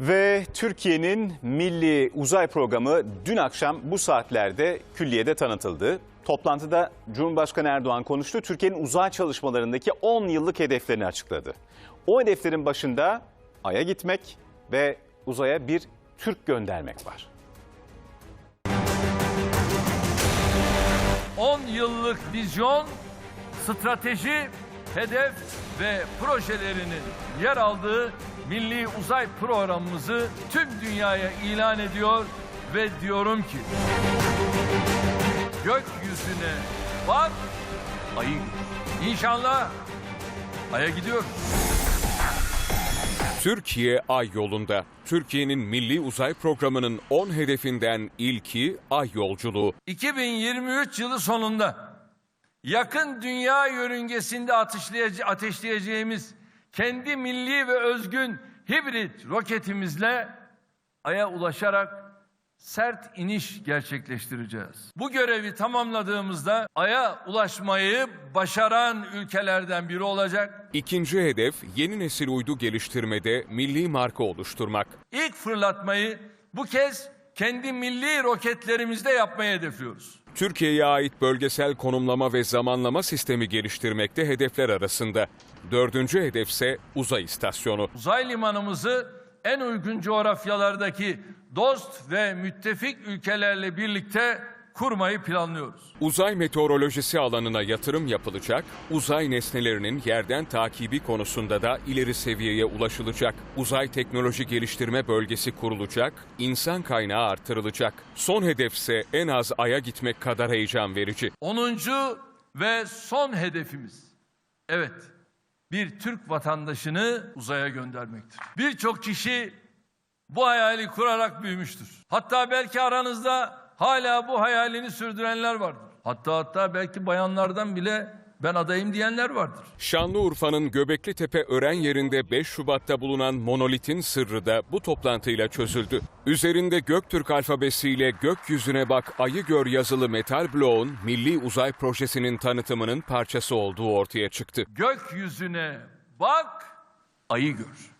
Ve Türkiye'nin milli uzay programı dün akşam bu saatlerde külliyede tanıtıldı. Toplantıda Cumhurbaşkanı Erdoğan konuştu. Türkiye'nin uzay çalışmalarındaki 10 yıllık hedeflerini açıkladı. O hedeflerin başında Ay'a gitmek ve uzaya bir Türk göndermek var. 10 yıllık vizyon, strateji, hedef ve projelerinin yer aldığı milli uzay programımızı tüm dünyaya ilan ediyor ve diyorum ki gökyüzüne bak ayı. İnşallah aya gidiyoruz. Türkiye ay yolunda. Türkiye'nin milli uzay programının 10 hedefinden ilki ay yolculuğu. 2023 yılı sonunda yakın dünya yörüngesinde ateşleyece- ateşleyeceğimiz kendi milli ve özgün hibrit roketimizle Ay'a ulaşarak sert iniş gerçekleştireceğiz. Bu görevi tamamladığımızda Ay'a ulaşmayı başaran ülkelerden biri olacak. İkinci hedef yeni nesil uydu geliştirmede milli marka oluşturmak. İlk fırlatmayı bu kez kendi milli roketlerimizde yapmayı hedefliyoruz. Türkiye'ye ait bölgesel konumlama ve zamanlama sistemi geliştirmekte hedefler arasında. Dördüncü hedefse uzay istasyonu. Uzay limanımızı en uygun coğrafyalardaki dost ve müttefik ülkelerle birlikte kurmayı planlıyoruz. Uzay meteorolojisi alanına yatırım yapılacak, uzay nesnelerinin yerden takibi konusunda da ileri seviyeye ulaşılacak. Uzay teknoloji geliştirme bölgesi kurulacak, insan kaynağı artırılacak. Son hedefse en az aya gitmek kadar heyecan verici. 10. ve son hedefimiz. Evet, bir Türk vatandaşını uzaya göndermektir. Birçok kişi bu hayali kurarak büyümüştür. Hatta belki aranızda hala bu hayalini sürdürenler vardır. Hatta hatta belki bayanlardan bile ben adayım diyenler vardır. Şanlıurfa'nın Göbekli Tepe ören yerinde 5 Şubat'ta bulunan monolitin sırrı da bu toplantıyla çözüldü. Üzerinde Göktürk alfabesiyle gökyüzüne bak ayı gör yazılı metal bloğun Milli Uzay Projesi'nin tanıtımının parçası olduğu ortaya çıktı. Gökyüzüne bak, ayı gör.